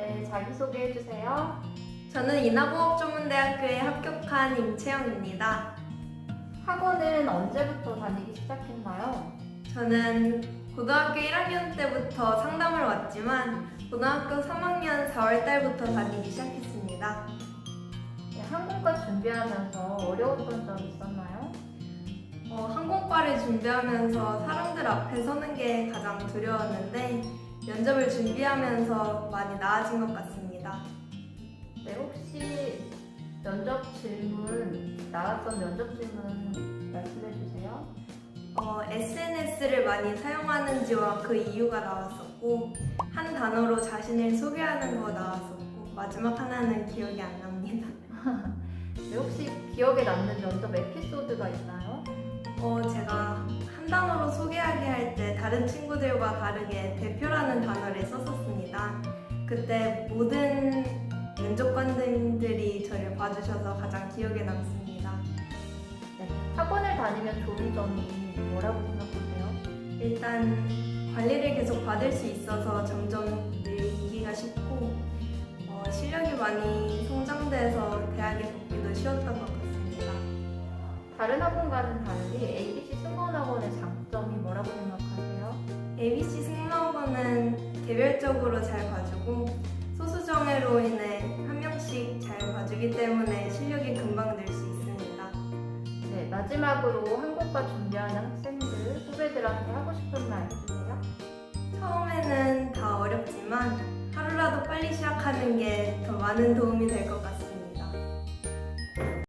네, 자기소개해 주세요. 저는 인하공업전문대학교에 합격한 임채영입니다. 학원은 언제부터 다니기 시작했나요? 저는 고등학교 1학년 때부터 상담을 왔지만 고등학교 3학년 4월 달부터 다니기 시작했습니다. 네, 항공과 준비하면서 어려웠던 점 있었나요? 어, 항공과를 준비하면서 사람들 앞에 서는 게 가장 두려웠는데 면접을 준비하면서 많이 나아진 것 같습니다. 네, 혹시 면접 질문, 나왔던 면접 질문 말씀해 주세요. 어, SNS를 많이 사용하는지와 그 이유가 나왔었고 한 단어로 자신을 소개하는 거 나왔었고 마지막 하나는 기억이 안 납니다. 네, 혹시 기억에 남는 면접 에피소드가 있나요? 어, 제가 한 단어로 소개하게 할 때 다른 친구들과 다르게 대표라는 단어를 썼었습니다. 그때 모든 면접관들이 저를 봐주셔서 가장 기억에 남습니다. 네, 학원을 다니면 좋은 점이 뭐라고 생각하세요? 일단 관리를 계속 받을 수 있어서 점점 늘기가 쉽고 어, 실력이 많이 성장돼서 다른 학원과는 달리 ABC 승무원학원의 장점이 뭐라고 생각하세요? ABC 승마학원은 개별적으로 잘 봐주고 소수 정예로 인해 한 명씩 잘 봐주기 때문에 실력이 금방 늘 수 있습니다. 네, 마지막으로 항공과 준비하는 학생들, 후배들한테 하고 싶은 말 해주세요. 처음에는 다 어렵지만 하루라도 빨리 시작하는 게 더 많은 도움이 될 것 같습니다.